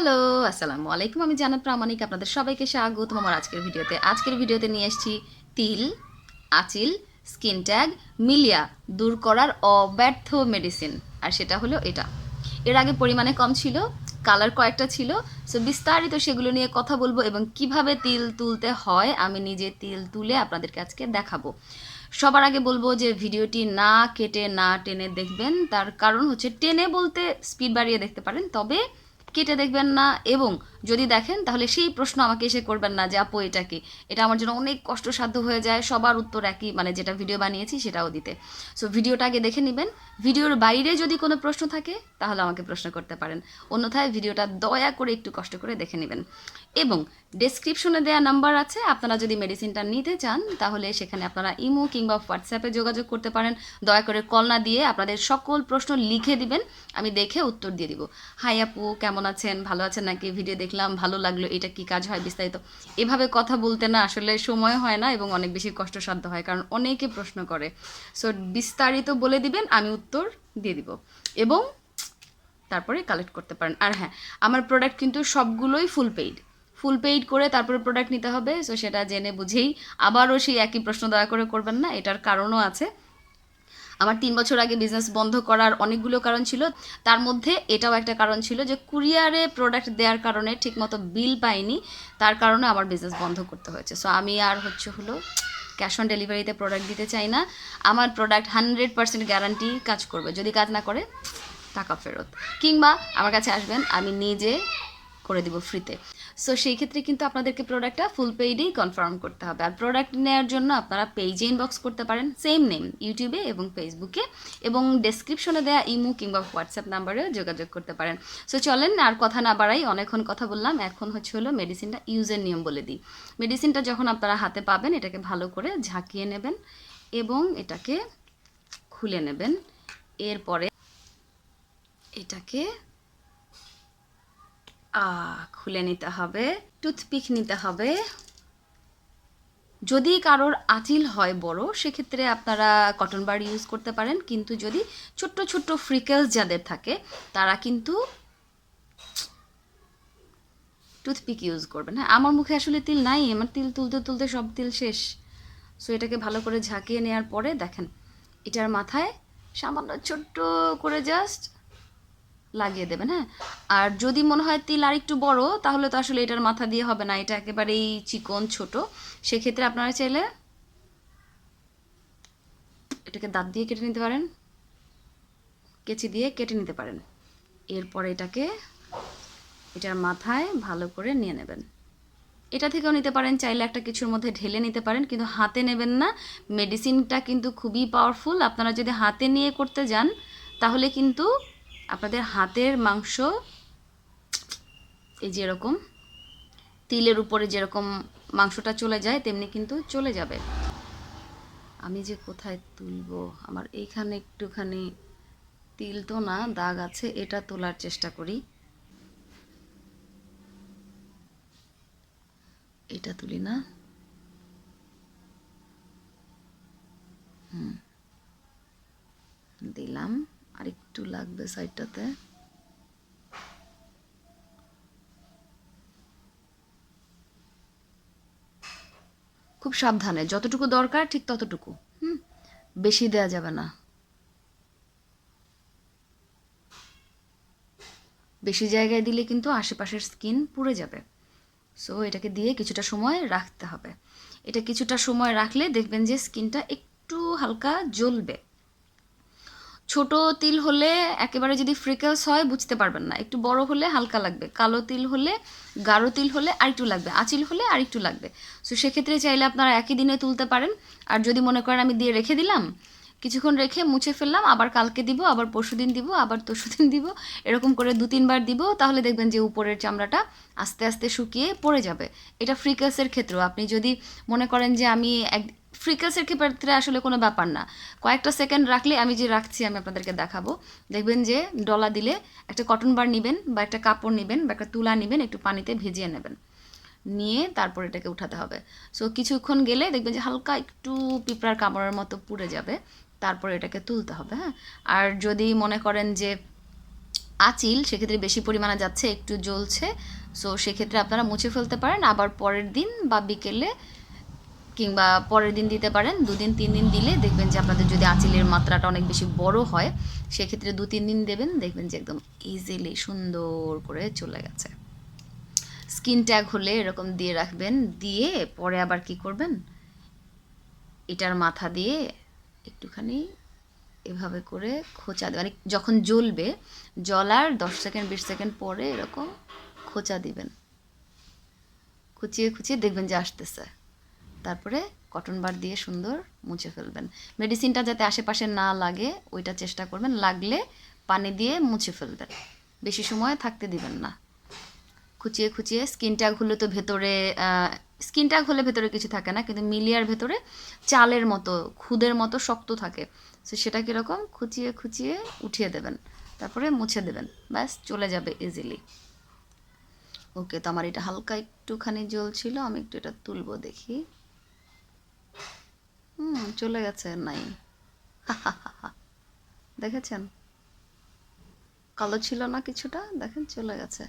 Hello আসসালামু আলাইকুম। আমি জানাত প্রামাণিক, আপনাদের সবাইকে স্বাগত আমার আজকের ভিডিওতে। আজকের ভিডিওতে নিয়ে এসেছি তিল, আচিল স্কিন ট্যাগ মিলিয়া, দূর করার অব্যর্থ মেডিসিন আর সেটা হলো এটা। এর আগে পরিমাণে কম ছিল কালার কয়েকটা ছিল। সো বিস্তারিত সেগুলো নিয়ে কথা বলব এবং কীভাবে তিল তুলতে হয়, আমি নিজে তিল তুলে আপনাদেরকে আজকে দেখাবো। সবার আগে বলব যে ভিডিওটি না কেটে না টেনে দেখবেন। তার কারণ হচ্ছে, টেনে বলতে স্পিড বাড়িয়ে দেখতে পারেন। তবে কেটে দেখবেন না এবং যদি দেখেন, তাহলে সেই প্রশ্ন আমাকে এসে করবেন না যে, আপু, এটা কি? এটা আমার জন্য অনেক কষ্টসাধ্য হয়ে যায়। সবার উত্তর একই মানে যেটা ভিডিও বানিয়েছি সেটাও দিতে। সো ভিডিওটা আগে দেখে নেবেন। ভিডিওর বাইরে যদি কোনো প্রশ্ন থাকে, তাহলে আমাকে প্রশ্ন করতে পারেন। অন্যথায় ভিডিওটা দয়া করে একটু কষ্ট করে দেখে নেবেন। এবং ডেসক্রিপশনে দেওয়া নাম্বার আছে। আপনারা যদি মেডিসিনটা নিতে চান, তাহলে সেখানে আপনারা ইমো কিংবা হোয়াটসঅ্যাপে যোগাযোগ করতে পারেন। দয়া করে কল না দিয়ে আপনাদের সকল প্রশ্ন লিখে দিবেন। আমি দেখে উত্তর দিয়ে দিব। হাই আপু, কেমন আছেন? ভালো আছেন নাকি? ভিডিও দেখলাম, ভালো লাগল, এটা কি কাজ হয় বিস্তারিত। এভাবে কথা বলতে না আসলে সময় হয় না এবং অনেক বেশি কষ্টসাধ্য হয়, কারণ অনেকে প্রশ্ন করে। সো বিস্তারিত বলে দিবেন, আমি উত্তর দিয়ে দিব এবং তারপরে কালেক্ট করতে পারেন। আর হ্যাঁ আমার প্রোডাক্ট কিন্তু সবগুলোই ফুল পেইড ফুল পেইড করে তারপরে প্রোডাক্ট নিতে হবে সো সেটা জেনে বুঝেই আবারও সেই একই প্রশ্ন দয়া করে করবেন না, এটার কারণও আছে। আমার তিন বছর আগে বিজনেস বন্ধ করার অনেকগুলো কারণ ছিল। তার মধ্যে এটাও একটা কারণ ছিল যে কুরিয়ারে প্রোডাক্ট দেওয়ার কারণে ঠিকমতো বিল পাইনি। তার কারণে আমার বিজনেস বন্ধ করতে হয়েছে। সো আমি আর হচ্ছে হলো ক্যাশ অন ডেলিভারিতে প্রোডাক্ট দিতে চাই না। আমার প্রোডাক্ট হান্ড্রেড পার্সেন্ট গ্যারান্টি কাজ করবে। যদি কাজ না করে, টাকা ফেরত। কিংবা আমার কাছে আসবেন, আমি নিজে করে দিব ফ্রিতে সো সেই ক্ষেত্রে কিন্তু আপনাদেরকে প্রোডাক্টটা ফুল পেইডেই কনফার্ম করতে হবে। আর প্রোডাক্ট নেওয়ার জন্য আপনারা পেজে ইনবক্স করতে পারেন। সেম নেম ইউটিউবে এবং ফেসবুকে এবং ডেসক্রিপশনে দেওয়া ইমো কিংবা হোয়াটসঅ্যাপ নাম্বারেও যোগাযোগ করতে পারেন। সো চলেন আর কথা না বাড়াই, অনেকক্ষণ কথা বললাম। এখন হচ্ছে হলো মেডিসিনটা ইউজের নিয়ম বলে দিই। মেডিসিনটা যখন আপনারা হাতে পাবেন, এটাকে ভালো করে ঝাঁকিয়ে নেবেন এবং এটাকে খুলে নেবেন। এরপরে এটাকে খুলে নিতে হবে টুথপিক নিতে হবে। যদি কারোর আঁচিল হয় বড়, সেক্ষেত্রে আপনারা কটন বার ইউজ করতে পারেন। কিন্তু যদি ছোট্ট ছোট্ট ফ্রিকেলস যাদের থাকে, তারা কিন্তু টুথপিক ইউজ করবেন হ্যাঁ আমার মুখে আসলে তিল নাই, আমার তিল তুলতে তুলতে সব তিল শেষ। সো এটাকে ভালো করে ঝাঁকিয়ে নেওয়ার পরে দেখেন, এটার মাথায় সামান্য ছোট্ট করে জাস্ট লাগিয়ে দেবেন হ্যাঁ? আর যদি মনে হয় তিল আর একটু বড়, তাহলে তো আসলে এটার মাথা দিয়ে হবে না, এটা একেবারেই চিকন ছোট। সেক্ষেত্রে আপনারা চাইলে এটাকে দাঁত দিয়ে কেটে নিতে পারেন, কেচি দিয়ে কেটে নিতে পারেন। এরপরে এটাকে এটার মাথায় ভালো করে নিয়ে নেবেন। এটা থেকেও নিতে পারেন, চাইলে একটা কিছুর মধ্যে ঢেলে নিতে পারেন, কিন্তু হাতে নেবেন না। মেডিসিনটা কিন্তু খুবই পাওয়ারফুল। আপনারা যদি হাতে নিয়ে করতে যান, তাহলে কিন্তু আপনাদের হাতের মাংস, এই যেরকম তিলের উপরে যেরকম মাংসটা চলে যায়, তেমনি কিন্তু চলে যাবে। আমি যে কোথায় তুলব? আমার এইখানে একটুখানি তিল তো না, দাগ আছে, এটা তোলার চেষ্টা করি। এটা তুলি না। হুম। দিলাম। একটু লাগবে সাইডটাতে খুব সাবধানে, যতটুকু দরকার ঠিক ততটুকু, হুম? বেশি দেয়া যাবে না। বেশি জায়গায় দিলে কিন্তু আশেপাশের স্কিন পুড়ে যাবে। সো এটাকে দিয়ে কিছুটা সময় রাখতে হবে। এটা কিছুটা সময় রাখলে দেখবেন যে স্কিনটা একটু হালকা জ্বলবে। ছোট তিল হলে একেবারে যদি ফ্রিকেলস হয়, বুঝতে পারবেন না। একটু বড় হলে হালকা লাগবে। কালো তিল হলে, গাঢ় তিল হলে আরেকটু লাগবে। আঁচিল হলে আরেকটু লাগবে। সো সেক্ষেত্রে চাইলে আপনারা একই দিনে তুলতে পারেন। আর যদি মনে করেন আমি দিয়ে রেখে দিলাম কিছুক্ষণ রেখে মুছে ফেললাম, আবার কালকে দিব, আবার পরশু দিন দিব, আবার তরশু দিন দিব, এরকম করে দু তিনবার দিব, তাহলে দেখবেন যে উপরের চামড়াটা আস্তে আস্তে শুকিয়ে পড়ে যাবে। এটা ফ্রিকাসের ক্ষেত্রেও। আপনি যদি মনে করেন যে আমি এক ফ্রিকাসের ক্ষেত্রে আসলে কোনো ব্যাপার না। কয়েকটা সেকেন্ড রাখলে আমি যে রাখছি, আমি আপনাদেরকে দেখাবো। দেখবেন যে ডলা দিলে একটা কটন বার নেবেন বা একটা কাপড় নেবেন বা একটা তুলা নেবেন, একটু পানিতে ভিজিয়ে নেবেন। নিয়ে তারপর এটাকে উঠাতে হবে। সো কিছুক্ষণ গেলে দেখবেন যে হালকা একটু পিঁপড়ার কামড়ের মতো পুড়ে যাবে। তারপর এটাকে তুলতে হবে হ্যাঁ? আর যদি মনে করেন যে আঁচিল সেক্ষেত্রে বেশি পরিমাণে যাচ্ছে, একটু জ্বলছে সো সেক্ষেত্রে আপনারা মুছে ফেলতে পারেন। আবার পরের দিন বা বিকেলে কিংবা পরের দিন দিতে পারেন। দুদিন, তিন দিন দিলে দেখবেন যে আপনাদের যদি আঁচিলের মাত্রাটা অনেক বেশি বড় হয়, সেক্ষেত্রে দু, তিন দিন দেবেন, দেখবেন যে একদম ইজিলি সুন্দর করে চলে গেছে। স্কিন ট্যাগ হলে এরকম দিয়ে রাখবেন, দিয়ে পরে আবার কি করবেন? এটার মাথা দিয়ে একটুখানি এভাবে করে খোঁচা দেবেন মানে যখন জ্বলবে জ্বলার দশ সেকেন্ড, বিশ সেকেন্ড পরে এরকম খোঁচা দিবেন। খুচিয়ে খুচিয়ে দেখবেন যে আসতেছে। তারপরে কটন বার দিয়ে সুন্দর মুছে ফেলবেন। মেডিসিনটা যাতে আশেপাশে না লাগে, ওইটা চেষ্টা করবেন। লাগলে পানি দিয়ে মুছে ফেলবেন। বেশি সময় থাকতে দিবেন না। খুচিয়ে খুচিয়ে স্কিনটা হলে তো ভেতরে স্কিন ট্যাগ হলে ভেতরে কিছু থাকে না, কিন্তু মিলিয়ার ভেতরে চালের মতো, খুদের মতো শক্ত থাকে। সো সেটা কীরকম? খুচিয়ে খুচিয়ে উঠিয়ে দেবেন। তারপরে মুছে দেবেন। ব্যাস, চলে যাবে ইজিলি ওকে, তো আমার এটা হালকা একটুখানি জ্বলছিল আমি একটু এটা তুলবো দেখি। হুম, চলে গেছে নাই। দেখেছেন? কালো ছিল না কিছুটা? দেখেন, চলে গেছে।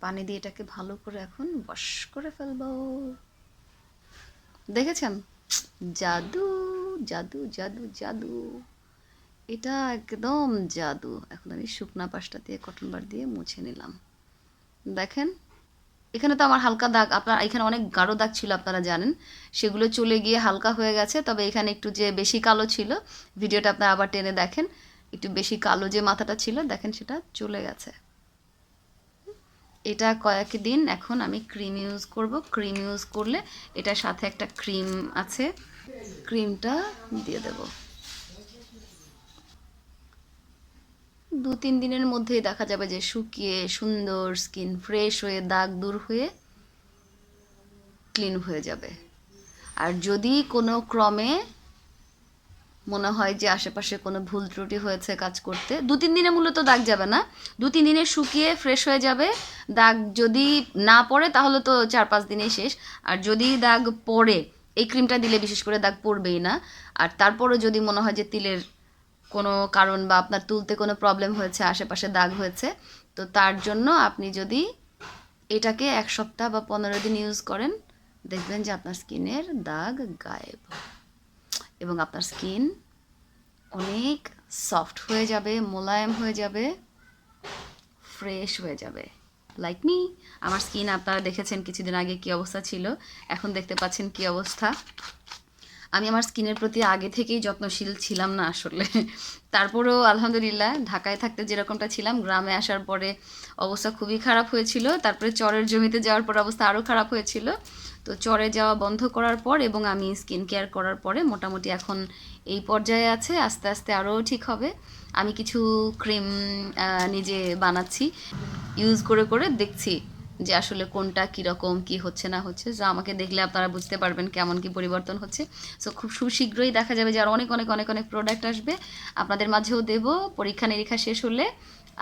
পানি দিয়ে এটাকে ভালো করে এখন বশ করে ফেলব। দেখেছেন? জাদু জাদু জাদু জাদু। এটা একদম জাদু। এখন আমি শুকনা পাশটা দিয়ে কটন বার দিয়ে মুছে নিলাম। দেখেন? এখানে তো আমার হালকা দাগ। আপনার এখানে অনেক গাঢ় দাগ ছিল, আপনারা জানেন। সেগুলো চলে গিয়ে হালকা হয়ে গেছে। তবে এখানে একটু যে বেশি কালো ছিল, ভিডিওটা আপনারা আবার টেনে দেখেন। একটু বেশি কালো যে মাথাটা ছিল, দেখেন সেটা চলে গেছে। এটা কয়েক দিন এখন আমি ক্রিম ইউজ করব। ক্রিম ইউজ করলে এটার সাথে একটা ক্রিম আছে। ক্রিমটা দিয়ে দেব। দু তিন দিনের মধ্যেই দেখা যাবে যে শুকিয়ে সুন্দর স্কিন ফ্রেশ হয়ে, দাগ দূর হয়ে ক্লিন হয়ে যাবে। আর যদি কোনো ক্রমে মনে হয় যে আশেপাশে কোনো ভুল ত্রুটি হয়েছে কাজ করতে। দু তিন দিনে মূলত দাগ যাবে না। দু তিন দিনে শুকিয়ে ফ্রেশ হয়ে যাবে। দাগ যদি না পড়ে তাহলে তো চার পাঁচ দিনেই শেষ। আর যদি দাগ পড়ে, এই ক্রিমটা দিলে বিশেষ করে দাগ পড়বেই না। আর তারপরও যদি মনে হয় যে তিলের কোনো কারণ বা আপনার তুলতে কোনো প্রবলেম হয়েছে, আশেপাশে দাগ হয়েছে, তো তার জন্য আপনি যদি এটাকে এক সপ্তাহ বা পনেরো দিন ইউজ করেন, দেখবেন যে আপনার স্কিনের দাগ গায়েব এবং আপনার স্কিন অনেক সফট হয়ে যাবে, মোলায়েম হয়ে যাবে, ফ্রেশ হয়ে যাবে। লাইক মি আমার স্কিন আপনারা দেখেছেন কিছুদিন আগে কি অবস্থা ছিল, এখন দেখতে পাচ্ছেন কি অবস্থা। আমি আমার স্কিনের প্রতি আগে থেকেই যত্নশীল ছিলাম না আসলে। তারপরেও আলহামদুলিল্লাহ ঢাকায় থাকতে যেরকমটা ছিলাম, গ্রামে আসার পরে অবস্থা খুবই খারাপ হয়েছিল, তারপরে চরের জমিতে যাওয়ার পর অবস্থা আরও খারাপ হয়েছিল। তো চরে যাওয়া বন্ধ করার পর এবং আমি স্কিন কেয়ার করার পরে মোটামুটি এখন এই পর্যায়ে আছে, আস্তে আস্তে আরও ঠিক হবে। আমি কিছু ক্রিম নিজে বানাচ্ছি। ইউজ করে করে দেখছি যে আসলে কোনটা কীরকম, কি হচ্ছে, না হচ্ছে। যা আমাকে দেখলে আপনারা বুঝতে পারবেন কেমন কি পরিবর্তন হচ্ছে। সো খুব সুশীঘ্রই দেখা যাবে যে আর অনেক অনেক অনেক অনেক প্রোডাক্ট আসবে। আপনাদের মাঝেও দেব। পরীক্ষা নিরীক্ষা শেষ হলে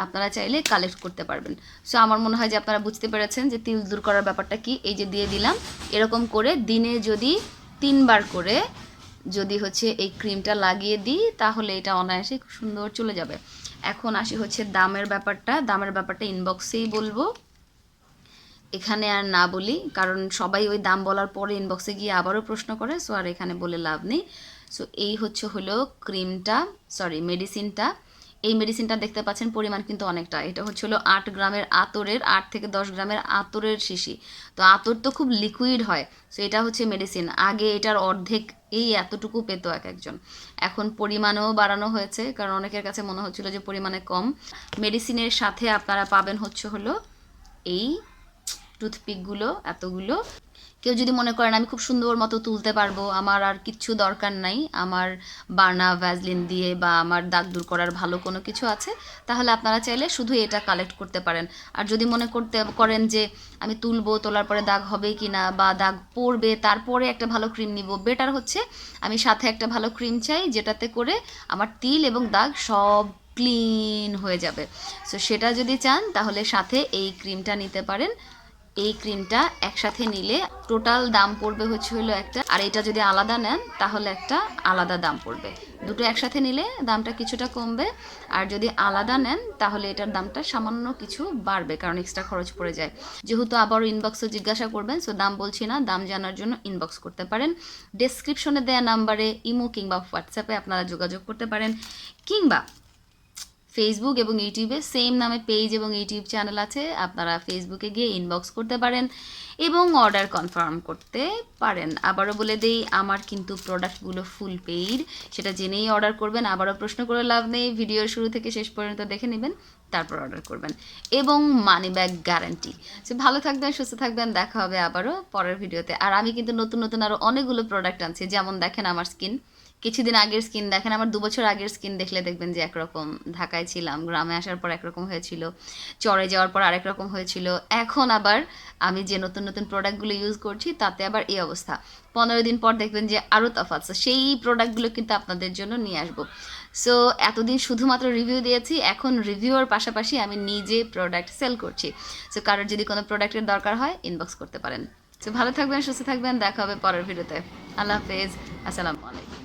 আপনারা চাইলে কালেক্ট করতে পারবেন। সো আমার মনে হয় যে আপনারা বুঝতে পেরেছেন যে তিল দূর করার ব্যাপারটা কি। এই যে দিয়ে দিলাম, এরকম করে দিনে যদি তিনবার করে যদি হচ্ছে এই ক্রিমটা লাগিয়ে দিই, তাহলে এটা অনায়াসে খুব সুন্দর চলে যাবে। এখন আসি হচ্ছে দামের ব্যাপারটা। দামের ব্যাপারটা ইনবক্সেই বলব। এখানে আর না বলি, কারণ সবাই ওই দাম বলার পরে ইনবক্সে গিয়ে আবারও প্রশ্ন করে সো আর এখানে বলে লাভ নেই। সো এই হচ্ছে হলো ক্রিমটা সরি মেডিসিনটা এই মেডিসিনটা দেখতে পাচ্ছেন, পরিমাণ কিন্তু অনেকটা। এটা হচ্ছে হলো আট গ্রামের আতরের, আট থেকে দশ গ্রামের আতরের শিশি। তো আতর তো খুব লিকুইড হয় সো এটা হচ্ছে মেডিসিন আগে এটার অর্ধেক এই এতটুকু পেতো এক একজন। এখন পরিমাণও বাড়ানো হয়েছে, কারণ অনেকের কাছে মনে হচ্ছিল যে পরিমাণে কম। মেডিসিনের সাথে আপনারা পাবেন হচ্ছে হলো এই টুথপিকগুলো এতগুলো। কেউ যদি মনে করেন আমি খুব সুন্দর মতো তুলতে পারব, আমার আর কিচ্ছু দরকার নাই। আমার বার্না ভ্যাজলিন দিয়ে বা আমার দাগ দূর করার ভালো কোনো কিছু আছে, তাহলে আপনারা চাইলে শুধু এটা কালেক্ট করতে পারেন। আর যদি মনে করতে করেন যে আমি তুলবো, তোলার পরে দাগ হবে কি না বা দাগ পড়বে, তারপরে একটা ভালো ক্রিম নিব বেটার হচ্ছে আমি সাথে একটা ভালো ক্রিম চাই যেটাতে করে আমার তিল এবং দাগ সব ক্লিন হয়ে যাবে। সো সেটা যদি চান তাহলে সাথে এই ক্রিমটা নিতে পারেন। এই ক্রিমটা একসাথে নিলে টোটাল দাম পড়বে হচ্ছে হলো একটা, আর এটা যদি আলাদা নেন, তাহলে একটা আলাদা দাম পড়বে। দুটো একসাথে নিলে দামটা কিছুটা কমবে, আর যদি আলাদা নেন, তাহলে এটার দামটা সামান্য কিছু বাড়বে, কারণ এক্সট্রা খরচ পড়ে যায়। যেহেতু আবারও ইনবক্সে জিজ্ঞাসা করবেন সো দাম বলছি না, দাম জানার জন্য ইনবক্স করতে পারেন। ডেসক্রিপশনে দেওয়া নাম্বারে ইমো কিংবা হোয়াটসঅ্যাপে আপনারা যোগাযোগ করতে পারেন, কিংবা ফেসবুক এবং ইউটিউবে সেম নামে পেজ এবং ইউটিউব চ্যানেল আছে। আপনারা ফেসবুকে গিয়ে ইনবক্স করতে পারেন এবং অর্ডার কনফার্ম করতে পারেন। আবারও বলে দেই, আমার কিন্তু প্রোডাক্টগুলো ফুল পেইড সেটা জেনেই অর্ডার করবেন, আবারও প্রশ্ন করে লাভ নেই। ভিডিওর শুরু থেকে শেষ পর্যন্ত দেখে নেবেন, তারপর অর্ডার করবেন। এবং মানি ব্যাগ গ্যারান্টি সো ভালো থাকবেন, সুস্থ থাকবেন, দেখা হবে আবারও পরের ভিডিওতে আর আমি কিন্তু নতুন নতুন আরও অনেকগুলো প্রোডাক্ট আনছি। যেমন দেখেন আমার স্কিন কিছুদিন আগের স্কিন দেখেন, আমার দু বছর আগের স্কিন দেখলে দেখবেন যে একরকম ঢাকায় ছিলাম, গ্রামে আসার পর একরকম হয়েছিল, চরে যাওয়ার পর আরেক রকম হয়েছিল, এখন আবার আমি যে নতুন নতুন প্রোডাক্টগুলো ইউজ করছি তাতে আবার এই অবস্থা। পনেরো দিন পর দেখবেন যে আরও তফাৎ সেই প্রোডাক্টগুলো কিন্তু আপনাদের জন্য নিয়ে আসব। সো এতদিন শুধুমাত্র রিভিউ দিয়েছি, এখন রিভিউর পাশাপাশি আমি নিজে প্রোডাক্ট সেল করছি। সো কারোর যদি কোনো প্রোডাক্টের দরকার হয় ইনবক্স করতে পারেন। সো ভালো থাকবেন, সুস্থ থাকবেন, দেখা হবে পরের ভিডিওতে আল্লাহ হাফেজ, আসসালামু আলাইকুম।